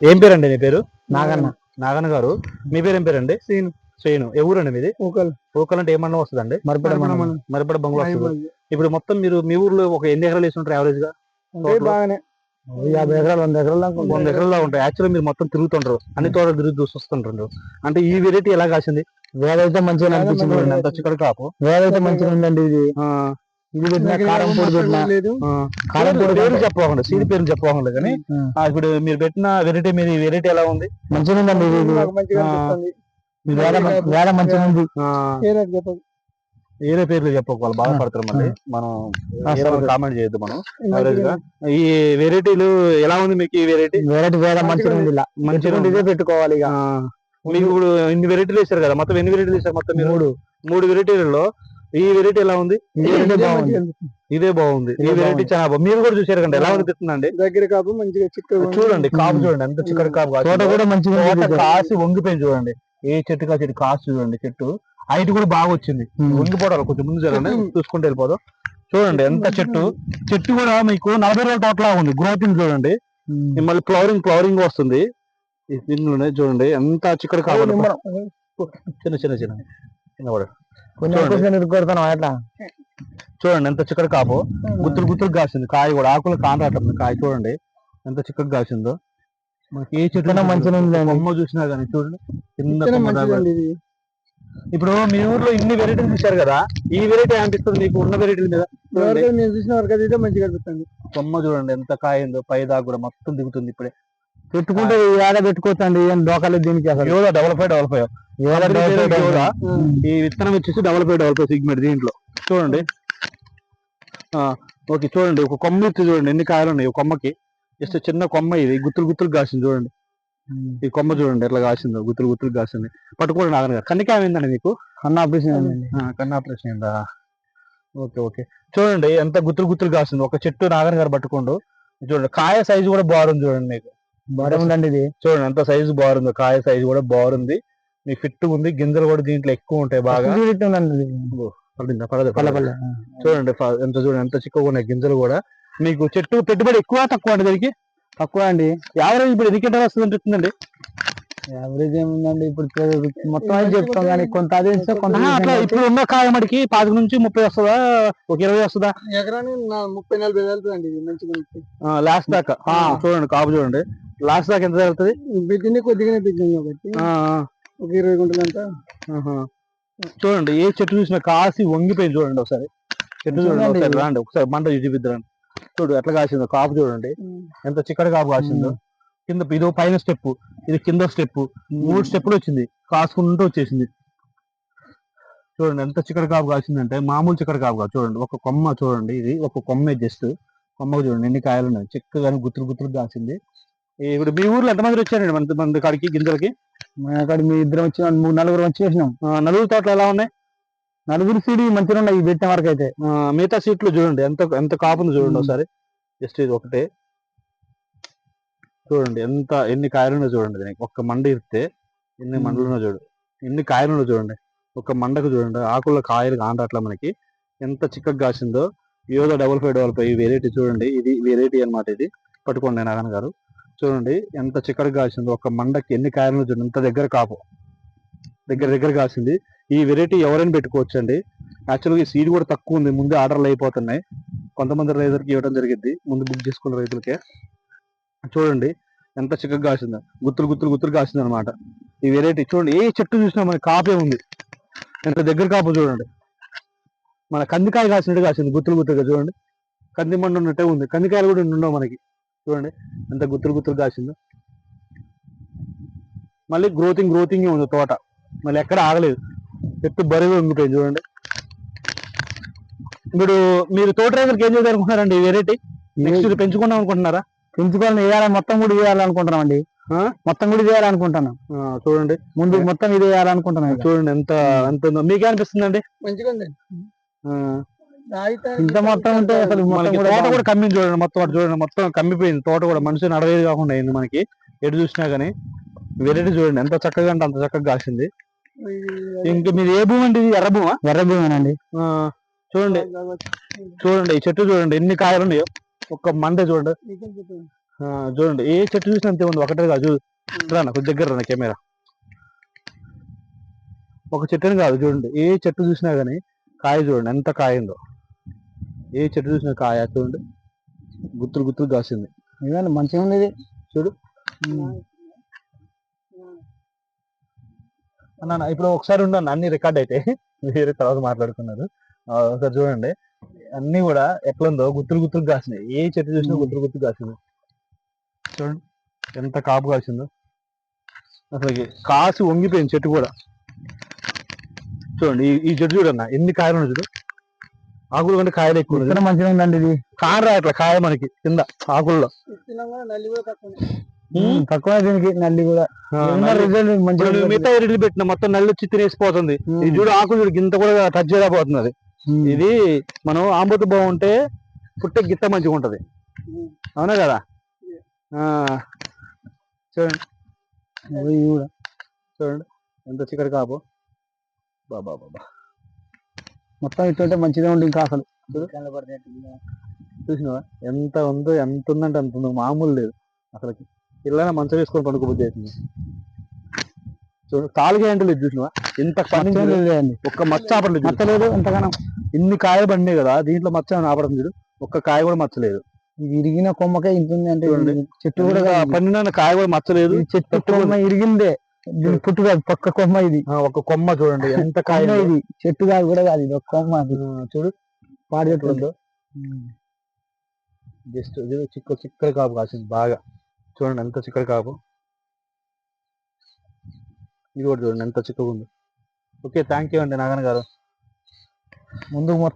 ఏం పేరండి నీ పేరు? నాగన్న. నాగన్న గారు. మీ పేరు ఏం పేరండి? శ్రీను. శ్రీను. ఏ ఊరండి మీది? ఓకల్ అంటే ఏమన్నా వస్తుందండి? మరిపడ మరిపడ బంగ్లా వస్తుంది. ఇప్పుడు మొత్తం మీరు మీ ఊర్లో ఒక ఎన్ని ఎకరాలు వేసి ఉంటారు యావరేజ్గా? బాగానే. యాభై ఎకరాలు వంద ఎకరాలు వంద ఎకరాల్లో ఉంటాయి. యాక్చువల్లీ మీరు మొత్తం తిరుగుతుంటారు. అన్ని తోటలు తిరిగి చూసి వస్తుంటారు అంటే ఈ వెరైటీ ఎలా కాసింది? వేదైతే మంచిగా అనిపించింది చిక్కడ కాపు వేదైతే మంచిగా ఉందండి ఇది. ఆ, ఇది పెట్టిన కారం పొడి పెట్టిన. కారం పొడి పేరు. చెప్పకుండా సీడ్ పేరు చెప్పకుండా కానీ ఇప్పుడు మీరు పెట్టిన వెరైటీ మీద వెరైటీ ఎలా ఉంది? మంచిగా ఉందండి వేద వేద మంచిగా ఉంది. వేరే పేర్లు చెప్పకపోవాలి బాధపడతారు మళ్ళీ. మనం. కామెంట్ చేయొద్దు మనం. ఈ వెరైటీలు ఎలా ఉంది మీకు ఈ వెరైటీ? వేరే వేద మంచిగా ఉంది. మంచిగా ఇదే పెట్టుకోవాలి ఇక. మీకు ఇప్పుడు ఇన్ని వెరైటీలు వేసారు కదా మొత్తం ఎన్ని వెరైటీలు వేసారు మొత్తం మీరు? మూడు. మూడు వెరైటీలలో ఈ వెరైటీ ఎలా ఉంది? ఇదే బాగుంది. ఇదే బాగుంది. ఈ వెరైటీ. చాలా బాగుంది. మీరు కూడా చూసారు కండి ఎలా అనిపిస్తుందండి దగ్గర కాపు మంచిగా చిక్కగా చూడండి కాపు చూడండి ఎంత చిక్కటి కాపు తోట. కూడా మంచిగా కాసి వంగిపోయింది చూడండి. ఏ చెట్టు కా చెట్టు కాసి చూడండి చెట్టు. హైట్ కూడా బాగా వచ్చింది. వంగిపోవడాలి కొంచెం ముందు జరగండి చూసుకుంటూ వెళ్ళిపోదాం. చూడండి ఎంత చెట్టు. చెట్టు కూడా మీకు నలభై రోజుల తోటలా ఉంది. గ్రోతింగ్ చూడండి. మళ్ళీ ఫ్లవరింగ్ ఫ్లవరింగ్ వస్తుంది. ఈ చూడండి. ఎంత కాపు నిమ్మరం. చిన్న చిన్న చిన్న. చిన్న కొన్ని చూడండి. అట్లా ఎంత చిక్కటి కాపు. గుత్తులు గుత్తులు కాసింది. కాయ కూడా ఆకులు కానరాటం కాయ చూడండి ఎంత చిక్కగా కాసిందో. మనకి ఏ చెట్టు మంచిగా. బొమ్మ చూసినా కానీ చూడండి కింద. ఇప్పుడు మీ ఊర్లో ఇన్ని వెరైటీలు చూశారు కదా ఈ వెరైటీ అనిపిస్తుంది మీకు ఉన్న వెరైటీల మీద నేను చూసిన వరకు అయితే మంచిగా అనిపిస్తుంది. కొమ్మ చూడండి ఎంత కాయ ఉందో పై దాకా కూడా మొత్తం దిగుతుంది ఇప్పుడే. పెట్టుకుంటే ఏడ పెట్టుకోవచ్చు అండి ఏం దోకాలు దీనికి అసలు. డెవలప్ పేరు డెవలప్ యోగా. ఉమ్. ఈ విత్తనం వచ్చేసి డెవలప్ అయ్యి డెవలప్ సిగ్మెంట్ దీంట్లో. చూడండి. ఆ, ఓకే చూడండి. ఒక కొమ్మ ఎత్తి చూడండి ఎన్ని కాయలు ఉన్నాయి? ఒక కొమ్మకి. జస్ట్ చిన్న కొమ్మ ఇది. గుత్తులు గుత్తులు కాసింది చూడండి. ఈ కొమ్మ చూడండి ఎట్లా కాసిందో. గుత్తులు గుత్తులు కాసింది. పట్టుకోండి నాగన్ గారు. కన్నికాయ ఏందండి మీకు? అన్న ఆపరేషన్ కన్ను ఆపరేషన్ అయిందా? Okay okay. చూడండి ఎంత గుత్తులు గుత్తులు కాసింది. ఒక చెట్టు నాగన్ గారు పట్టుకోండు. చూడండి కాయ సైజు కూడా బాగుంది చూడండి మీకు. బాగా ఉందండి ఇది. చూడండి ఎంత సైజు బాగుంది కాయ సైజు కూడా బాగుంది. మీకు ఫిట్ ఉంది గింజలు కూడా దీంట్లో ఎక్కువ ఉంటాయి బాగా. చూడండి ఎంత చూడండి ఎంత చిక్కగా ఉన్నాయి గింజలు కూడా. మీకు చెట్టు పెట్టుబడి ఎక్కువ తక్కువ అండి దీనికి? తక్కువ అండి. యావరేజ్ ఇప్పుడు ఎన్ని కింటాలు వస్తుంది అనిపిస్తుందండి యావరేజ్ ఏముందండి ఇప్పుడు మొత్తం అయితే చెప్తాం కానీ కొంత అదే కొంత అట్లా ఇప్పుడు ఉన్న కాయ మడికి పాతిక నుంచి ముప్పై వస్తుందా? ఒక ఇరవై వస్తుందా? ఎకరాని ముప్పై నలభై అండి మంచిగా లాస్ట్ దాకా. ఆ, చూడండి కాపు చూడండి. లాస్ట్ దాకా ఎంత జరుగుతుంది? పెట్టింది కొద్దిగానే పెట్టింది కాబట్టి. ఒక ఇరవై గుంటలు అంతా. చూడండి ఏ చెట్టు చూసినా కాసి వంగిపోయింది చూడండి ఒకసారి. చెట్టు చూడండి. ఒకసారి రాండి ఒకసారి మంట చూపిద్దాం చూడు ఎట్లా కాసిందో కాపు చూడండి. ఎంత చిక్కటి కాపు కాసిందో. కింద ఇదో పైన స్టెప్ ఇది కింద స్టెప్ మూడు స్టెప్పులు వచ్చింది కాసుకుంటూ వచ్చేసింది. చూడండి ఎంత చిక్కడి కాపు కాసిందంటే మామూలు చిక్కడి కాపు కాదు. చూడండి ఒక కొమ్మ చూడండి ఇది ఒక కొమ్మే జస్ట్. కొమ్మకు చూడండి ఎన్ని కాయలు ఉన్నాయి. చిక్కగానే గుత్తులు గుత్తులు కాసింది. ఇప్పుడు మీ ఊర్లో ఎంతమంది వచ్చారండి? మన మన కాడికి గింజలకి? అక్కడ మీ ఇద్దరం వచ్చి మూడు నలుగురు వచ్చి చేసినాం. ఆ, నలుగురు తోటలు ఎలా ఉన్నాయి? నలుగురు సీడి మంచిగా ఉన్నాయి పెట్టిన వరకు అయితే. మిగతా సీట్లు చూడండి ఎంత ఎంత కాపుంది చూడండి. ఒకసారి. జస్ట్ ఇది ఒకటే. చూడండి ఎంత ఎన్ని కాయలు ఉన్నాయో చూడండి దీనికి. ఒక్క మండ ఇస్తే ఎన్ని మ్మ్. మండలు ఉన్నాయో చూడు. ఎన్ని కాయలు ఉన్నాయో చూడండి. ఒక మండకు చూడండి ఆకుల్లో కాయలు కాండట్లా మనకి. ఎంత చిక్కగా కాసిందో. Yoga double five double five variety చూడండి. ఇది వెరైటీ అన్నమాట ఇది. పట్టుకోండి నాగన్ గారు. చూడండి ఎంత చిక్కగా కాసిందో ఒక మండకి ఎన్ని కాయలు చూడండి ఎంత దగ్గర కాపు. దగ్గర దగ్గర కాసింది ఈ వెరైటీ ఎవరైనా పెట్టుకోవచ్చు అండి యాక్చువల్గా ఈ సీడ్ కూడా తక్కువ ఉంది. ముందే ఆర్డర్లు అయిపోతున్నాయి. కొంతమంది రైతులకి ఇవ్వడం జరిగింది ముందు బుక్ చేసుకున్న రైతులకే. చూడండి ఎంత చిక్కగా కాసిందో గుత్తులు గుత్తులు గుత్తులు కాసింది అనమాట ఈ వెరైటీ చూడండి ఏ చెట్టు చూసినా మనకి కాపే ఉంది. ఎంత దగ్గర కాపు చూడండి. మన కందికాయ కాసినట్టు కాసింది గుత్తులు గుత్తులుగా చూడండి. కంది మండు ఉన్నట్టే ఉంది. కందికాయలు కూడా ఉండవు మనకి. చూడండి. ఎంత గుత్తులు గుత్తులు కాసిందో. మళ్ళీ గ్రోతింగ్ గ్రోతింగ్ ఉంది తోట. మళ్ళీ ఎక్కడ ఆగలేదు. చెట్టు బరువు ఉంగిపోయింది చూడండి. ఇప్పుడు మీరు తోట రైతులకు ఏం చేద్దాం అనుకుంటున్నారండి ఈ వెరైటీ నెక్స్ట్ ఇది పెంచుకుందాం అనుకుంటున్నారా? పెంచుకోవాలని వేయాలి? మొత్తం కూడా వేయాలనుకుంటున్నాం అండి. ఆ? మొత్తం కూడా వేయాలనుకుంటున్నాం. ఆ, చూడండి. ముందు మొత్తం ఇది వేయాలనుకుంటున్నాం. చూడండి ఎంత ఎంత ఉందో. మీకే అనిపిస్తుందండి మంచిగా ఉంది ఆ, ఇంత మొత్తం ఉంటే అసలు మొత్తం మనకి కూడా తోట. కూడా కమ్మింది చూడండి మొత్తం అటు చూడండి మొత్తం కమ్మిపోయింది. తోట కూడా మనిషి నడవేది కాకుండా అయింది మనకి. ఎటు చూసినా గానీ వెరైటీ చూడండి ఎంత చక్కగా అంటే అంత చక్కగా కాసింది. ఇంక మీరు ఏ భూమి అండి ఇది? ఎర్ర భూమా? ఎర్ర భూమేనండి. ఆ, చూడండి. చూడండి ఈ చెట్టు చూడండి ఎన్ని కాయలు ఉన్నాయో. ఒక్క మండే చూడండి. ఆ, చూడండి ఏ చెట్టు చూసినా అంతే ఉంది ఒకటే కాదు రానా కొంచెం దగ్గర రానా కెమెరా. ఒక చెట్టుని కాదు చూడండి ఏ చెట్టు చూసినా కానీ కాయ చూడండి ఎంత కాయ ఉందో. ఏ చెట్టు చూసినా కాయ చూడండి గుత్తులు గుత్తులు కాసింది. ఇదండి మంచిగా ఉంది ఇది చూడు అన్న ఇప్పుడు ఒకసారి ఉండండి అన్ని రికార్డ్ అయితే. వేరే తర్వాత మాట్లాడుకున్నారు. ఒకసారి చూడండి. అన్ని కూడా ఎట్లుందో గుత్తులు గుత్తులు కాసినాయి. ఏ చెట్టు చూసినా మ్మ్. గుత్తులు గుత్తులు కాసింది. చూడండి ఎంత కాపు కాసిందో. అసలు కాసి వంగిపోయింది చెట్టు కూడా. చూడండి ఈ- ఈ చెట్టు చూడన్న ఎన్ని కాయలు ఉన్నాయి చూడు. ఆకులు కంటే కాయలు ఎక్కువ. విత్తనం మంచిగా ఉందండి ఇది. కాయ రాయట్ల కాయ మనకి కింద ఆకుల్లో. తక్కువ దీనికి నల్లి కూడా. రిజల్ట్ మంచిగా. మిగతా ఎరువులు పెట్టిన మొత్తం నల్లి వచ్చి తినేసిపోతుంది. ఇది చూడు ఆకులు చూడు ఇంత కూడా టచ్ చేయలేకపోతున్నది. ఉమ్. ఇది మనం ఆంబోతు బాగుంటే పుట్టే గిత్త మంచిగా ఉంటది. అవునా కదా? ఆ. చూడండి. చూడండి. ఎంత చిక్కడి కాపు. బాబా బాబా మొత్తం ఇట్టుంటే మంచిగా ఉంది ఇంకా అసలు. చూసినావా? ఎంత ఉందో ఎంత ఉందంటే అంత ఉందో. మామూలు లేదు. అసలుకి పిల్లల మంచం వేసుకొని పడుకోబుద్ధి అవుతుంది. చూడు తాలుగా అంటే లేదు చూసినావా? చూడు. లేదండి. ఒక్క మచ్చ ఆపడలేదు. మచ్చలేదు ఎంతగానో. ఇన్ని కాయలు పండినాయి కదా దీంట్లో మచ్చ ఆపడం చూడు. ఒక్క కాయ కూడా మచ్చలేదు ఇరిగిన కొమ్మకే ఇంత ఉంది అంటే చెట్టు కూడా. పండిన కాయ కూడా మచ్చలేదు చెట్టు ఇరిగిందే. దీని పుట్టు కాదు పక్క కొమ్మ ఇది. ఆ, ఒక కొమ్మ చూడండి ఎంత కాయ. ఇది. చెట్టు కాదు కూడా కాదు ఇది ఒక కొమ్మ అది. చూడు. పాడి చెట్టు జస్ట్ చిక్క చిక్కడి కాపు కాసింది బాగా. చూడండి ఎంత చిక్కడి కాపు. ఇది కూడా చూడండి ఎంత చిక్కగా ఉంది. ఓకే థ్యాంక్ యూ అండి నాగన్ గారు. ముందు